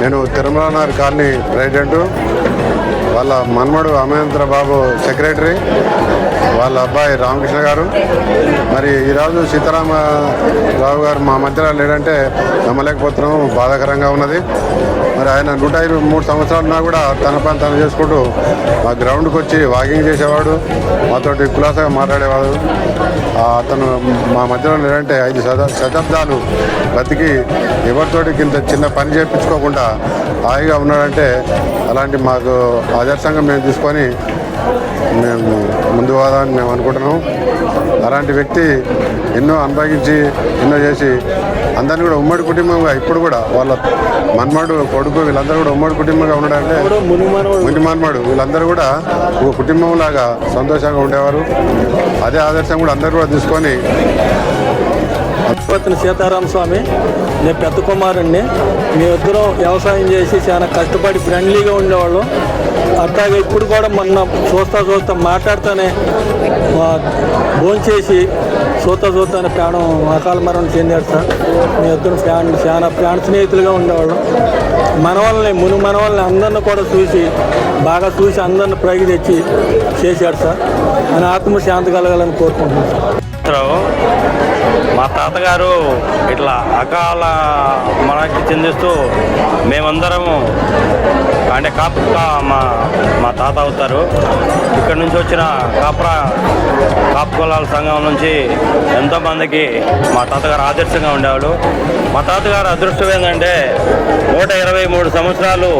నేను తిరుమలనార్ colony president. వాళ్ళ మన్మడు అమేంద్ర బాబు secretary వాళ్ళ అబ్బాయి రామకృష్ణ గారు. మరి ఈరోజు సీతారామరావు గారు మా మధ్యలో లేడంటే నమ్మలేకపోతున్నాం బాధాకరంగా ఉన్నది. మరి ఆయన నూట ఇరవై మూడు సంవత్సరాలున్నా కూడా తన పని తను చేసుకుంటూ మా గ్రౌండ్కి వచ్చి వాకింగ్ చేసేవాడు మాతోటి కులాసగా మాట్లాడేవాడు. అతను మా మధ్యలో లేడంటే ఐదు శతాబ్దాలు బతికి ఎవరితోటి ఇంత చిన్న పని చేయించుకోకుండా హాయిగా ఉన్నాడంటే అలాంటి మాకు ఆదర్శంగా మేము తీసుకొని మేము ముందు పోదామని మేము అనుకుంటున్నాం అలాంటి వ్యక్తి ఎన్నో అనుభవించి ఎన్నో చేసి అందరినీ కూడా ఉమ్మడి కుటుంబంగా ఇప్పుడు కూడా వాళ్ళ మన్మాడు కొడుకు వీళ్ళందరూ కూడా ఉమ్మడి కుటుంబంగా ఉన్నాడంటే ముని మన్మాడు. వీళ్ళందరూ కూడా ఒక కుటుంబం లాగా సంతోషంగా ఉండేవారు. అదే ఆదర్శం కూడా అందరూ కూడా తీసుకొని అధిపతిని సీతారామ స్వామి నేను పెద్ద కుమారుణ్ణి. మేమిద్దరం వ్యవసాయం చేసి చాలా కష్టపడి ఫ్రెండ్లీగా ఉండేవాళ్ళం. అట్లాగే ఇప్పుడు కూడా మొన్న చూస్తా చూస్తా మాట్లాడుతూనే భోంచేసి చూస్తా చూస్తానే ప్రాణం అకాల మరణం చెందాడు సార్ మీ ఇద్దరు ఫ్యాన్ చాలా ప్రాణ స్నేహితులుగా ఉండేవాళ్ళం. మనవాళ్ళని మును మనవాళ్ళని అందరిని కూడా చూసి బాగా చూసి అందరిని పైకి తెచ్చి చేశాడు సార్. అని ఆత్మ శాంతి కలగాలని కోరుకుంటున్నాను సార్. మా తాతగారు ఇట్లా అకాల మనకి చెందిస్తూ మేమందరము అంటే కాపు మా మా తాత అవుతారు. ఇక్కడ నుంచి వచ్చిన కాపురా కాపుకొల్లాల సంఘం నుంచి ఎంతోమందికి మా తాతగారు ఆదర్శంగా ఉండేవాడు మా తాతగారు అదృష్టం ఏంటంటే నూట ఇరవై మూడు సంవత్సరాలు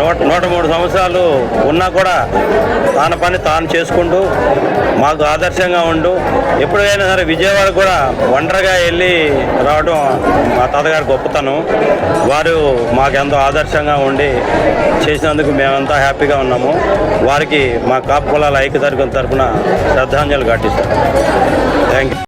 నూట నూట మూడు సంవత్సరాలు ఉన్నా కూడా తన పని తాను చేసుకుంటూ మాకు ఆదర్శంగా ఉండు. ఎప్పుడైనా సరే విజయవాడ కూడా ఒంటరిగా వెళ్ళి రావడం మా తాతగారి గొప్పతనం. వారు మాకెంతో ఆదర్శంగా ఉండి చేసినందుకు మేమంతా హ్యాపీగా ఉన్నాము. వారికి మా కాపు కులాల ఐక్యతర్గం తరఫున శ్రద్ధాంజలి ఘటిస్తాం. Thank you